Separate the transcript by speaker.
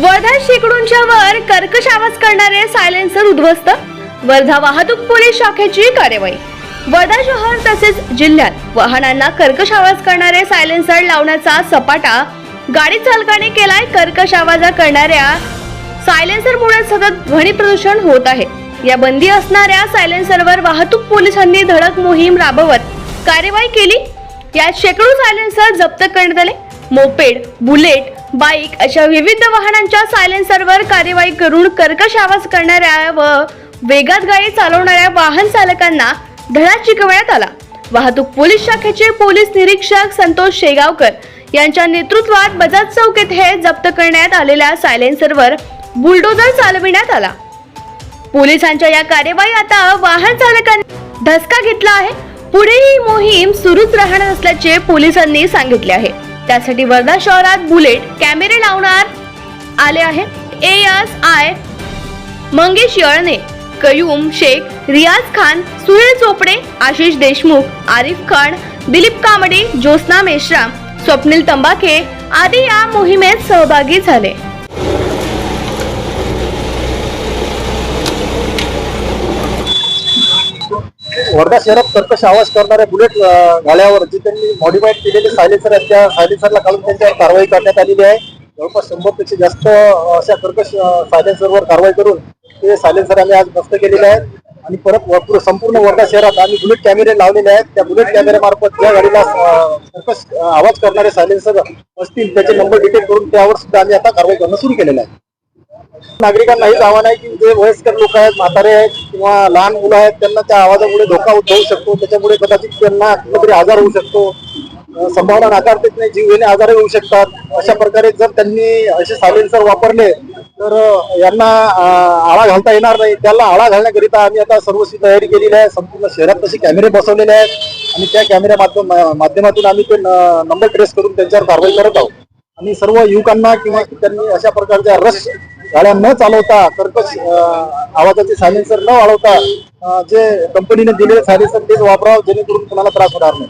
Speaker 1: वर्धा शेकडोंच्या वर कर्कश आवाज करणारे सायलेन्सर उद्ध्वस्त. वर्धा वाहतूक पोलीस शाखेची कार्यवाही. वर्धा शहर तसेच जिल्ह्यात वाहनांना कर्कश आवाज करणारे सायलेन्सर लावण्याचा सपाटा गाडी चालकाने केलाय कर्कश आवाज करणाऱ्या सायलेन्सरमुळे सतत ध्वनी प्रदूषण होत आहे. या बंदी असणाऱ्या सायलेन्सरवर वाहतूक पोलिसांनी धडक मोहीम राबवत कार्यवाही केली. यात शेकडो सायलेन्सर जप्त करण्यात आले. मोपेड बुलेट बाईक अशा विविध वाहनांच्या सायलेन्सरवर कार्यवाही करून कर्कश आवाज करणाऱ्या व वेगात गाडी चालवणाऱ्या वाहन चालकांना धडा शिकवण्यात आला. वाहतूक पोलीस शाखेचे पोलीस निरीक्षक संतोष शेगावकर यांच्या नेतृत्वात बजाज चौक येथे जप्त करण्यात आलेल्या सायलेन्सरवर बुलडोजर चालविण्यात आला. पोलिसांच्या या कार्यवाही आता वाहन चालकांनी धसका घेतला आहे. पुढे ही मोहीम सुरूच राहणार असल्याचे पोलिसांनी सांगितले आहे. त्यासाठी वर्धा शहरात बुलेट कॅमेरे लावणार आले आहे. A S I Mangesh Yalne Qayyum Shaikh Riyaz Khan Suhel Chopde Ashish Deshmukh Arif Khan Dilip Kamde Jyotsna Meshram Swapnil तंबाखे आदी या मोहिमेत सहभागी झाले.
Speaker 2: वर्धा शहरात कर्कश आवाज करणाऱ्या बुलेट गाड्यावर जे त्यांनी मॉडिफाईड केलेले सायलेन्सर आहेत त्या सायलेन्सरला काढून त्यांच्यावर कारवाई करण्यात आलेली आहे. जवळपास शंभरपेक्षा जास्त अशा कर्कश सायलेन्सरवर कारवाई करून ते सायलेन्सर आम्ही आज नष्ट केलेले आहेत. आणि परत संपूर्ण वर्धा शहरात आम्ही बुलेट कॅमेरे लावलेले आहेत. त्या बुलेट कॅमेऱ्यामार्फत ज्या गाडीला कर्कश आवाज करणारे सायलेन्सर असतील त्याचे नंबर डिटेक्ट करून त्यावर सुद्धा आम्ही आता कारवाई करणं सुरू केलेलं आहे. नागरिकांना हेच आव्हान आहे की जे वयस्कर लोक आहेत म्हातारे आहेत किंवा लहान मुलं आहेत त्यांना त्या आवाजामुळे धोका उद्भवू शकतो. त्याच्यामुळे कदाचित त्यांना कुठेतरी आजार होऊ शकतो. संभावना नाकारतेच नाही जीवघेणे आजार होऊ शकतात. अशा प्रकारे जर त्यांनी असे सायलेन्सर वापरले तर यांना आळा घालता येणार नाही. त्याला आळा घालण्याकरिता आम्ही आता सर्वस्वी तयारी केलेली आहे. संपूर्ण शहरात तसे कॅमेरे बसवलेले आहेत. आणि त्या कॅमेऱ्या माध्यम माध्यमातून आम्ही ते नंबर ट्रेस करून त्यांच्यावर कारवाई करत आहोत. आणि सर्व युवकांना किंवा त्यांनी अशा प्रकारच्या रस गाड्या न चालवता कर्कश आवाजाचे सायलेन्सर न वाढवता जे कंपनीने दिलेले सायलेन्सर तेच वापरावं जेणेकरून कोणाला त्रास होणार नाही.